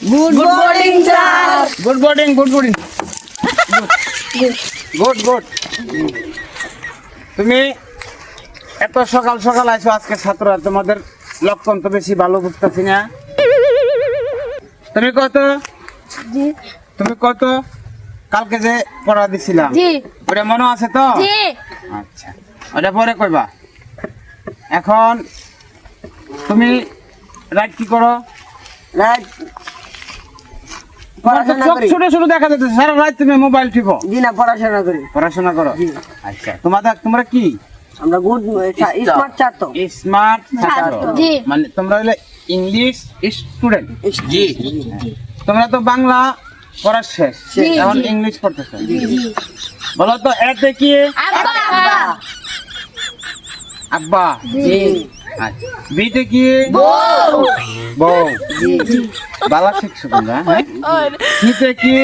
Good morning sir good morning good morning good good তুমি এত সকাল সকাল আইছো আজকে ছাত্ররা তোমাদের লক্ষণ তো বেশি ভালো বুঝতেছি না। তুমি কত? তুমি কত? কালকে যে পড়া দিছিলাম। জি। ওটা মনে আছে তো? জি। আচ্ছা। ওটা পরে কইবা। এখন তুমি রাইট কি করো? রাত তোমার তো পড়াশোনা চোখ করি ছোট ছোট দেখা যাচ্ছে সারা রাত তুমি মোবাইল টিপো। জি না পড়াশোনা করি। পড়াশোনা করো। আচ্ছা তোমাদের তোমরা কি? আমরা গুড স্মার্ট ছাত্র। স্মার্ট ছাত্র। মানে তোমরা হলে ইংলিশ স্টুডেন্ট জি। তোমরা তো বাংলা পড়া শেষ এখন ইংলিশ পড়তেছো। বলো তো এতে কি আব্বা। আব্বা। আব্বা জি। আচ্ছা বিতে কি বউ। বউ। বালা শিখছো তোমরা হ্যাঁ? কি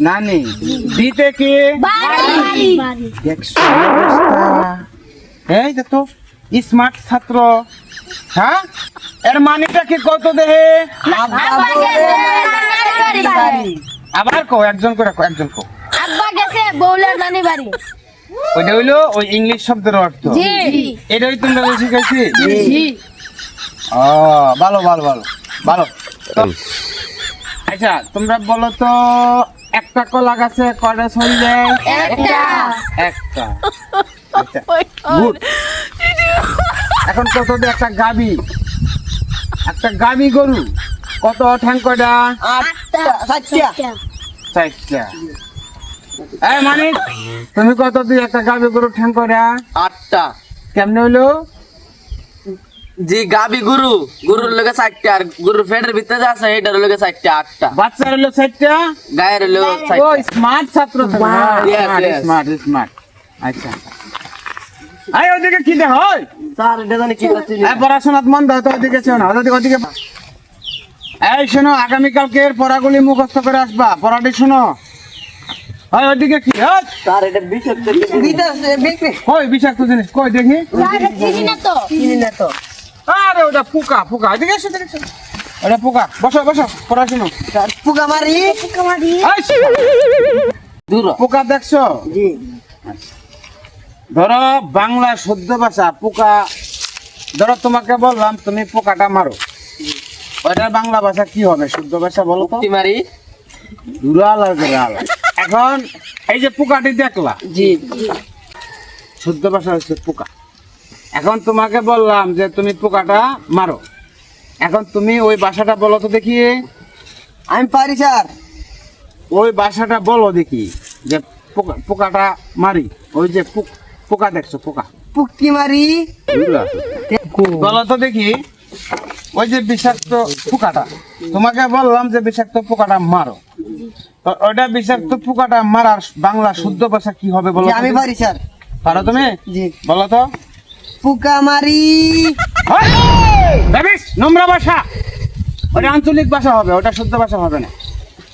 নানি। দিতে কি দেখছ এই তো স্মার্ট ছাত্র। হ্যাঁ? এর মানেটা কি কত দেহে? আবার কো একজন করে কো একজন কো আব্বা গেছে বউলের নানি বাড়ি। ওইটা হইল ওই ইংলিশ শব্দের অর্থ। এটাই তোমরা শিখাইছি জি। ও ভালো ভালো ভালো ভালো। আচ্ছা তোমরা বলো তো একটা কলা গাছে কটা ছড়ি দেয়? একটা। একটা। আচ্ছা এখন কত একটা গাবি। একটা গাবি গরু। কত ঠ্যাং আটটা সাতটা। চারটা। এই মানে তুমি কত দিয়ে একটা গাবি গরু ঠ্যাং কয়টা আটটা। কেমনে হইল? জি গাবি গুরু। গুরুর লগে চারটা আর গুরুর ফেটের ভিতরে আছে এটার লগে চারটা আটটা। বাচ্চা হইল চারটা? গায়ের হলো ও স্মার্ট ছাত্র. স্মার্ট স্মার্ট আচ্ছা। আই ওদিকে কি দেখ হয় স্যার এটা জানি কি পড়াশোনাত মন দাও তো ওদিকে শোনো ওদিকে ওদিকে। এই শোনো আগামীকালকের পড়াগুলি মুখস্থ করে আসবা। পড়াটি শোনো। হয় ওদিকে কি? হয় স্যার এটা বিক্রি। কই বিষাক্ত জিনিস? কই দেখি? চিনি না তো। চিনি না তো। আরে ওটা পোকা পোকা। এদিকে এসো এসো। ওটা পোকা। বসো বসো পড়াশুনো পুকা মারি। এই, দূর। পোকা দেখছ? জি। ধরো বাংলা শুদ্ধ ভাষা পোকা। ধরো তোমাকে বললাম তুমি পোকাটা মারো। ওইটা বাংলা ভাষা কি হবে? শুদ্ধ ভাষা বলো তো। মারি। দুরাল আর বিড়াল। এখন এই যে পোকাটি দেখলা? জি। শুদ্ধ ভাষা হচ্ছে পোকা। এখন তোমাকে বললাম যে তুমি পোকাটা মারো। এখন তুমি ওই বাসাটা বলো তো দেখি। আমি পারি স্যার। ওই বাসাটা বলো দেখি যে পোকা পোকাটা মারি। ওই যে পোকা দেখছ পোকা। পুকি মারি। বলো তো দেখি ওই যে বিষাক্ত পোকাটা। তোমাকে বললাম যে বিষাক্ত পোকাটা মারো। তো ওইটা বিষাক্ত পোকাটা মারার বাংলা শুদ্ধ ভাষা কি হবে বলো আমি পারি স্যার। পারো তুমি? জি। বলো তো। পুকা মারি। ভাবিস নোংরা ভাষা। ওটা আঞ্চলিক ভাষা হবে ওটা শুদ্ধ ভাষা হবে না।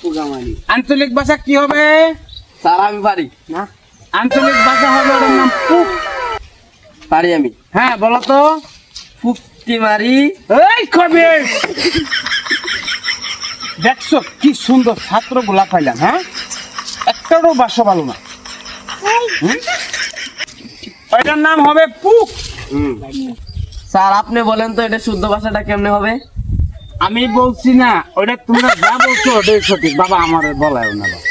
পুকা মারি। আঞ্চলিক ভাষা কি হবে? স্যার আমি পারি। না। আঞ্চলিক ভাষা হবে ওটার নাম পুক পারি আমি। হ্যাঁ বলো তো। ফুক্তি মারি। এই কবে! দেখছ কি সুন্দর ছাত্র গোলা পাইলাম হ্যাঁ? একটারও বাসা ভালো না? ওইটার নাম হবে পুক। স্যার আপনি বলেন তো এটা শুদ্ধ ভাষাটা কেমনে হবে? আমি বলছি না ওইটা তোমরা যা বলছো ওটাই সঠিক। বাবা আমার বলায় না। বাবা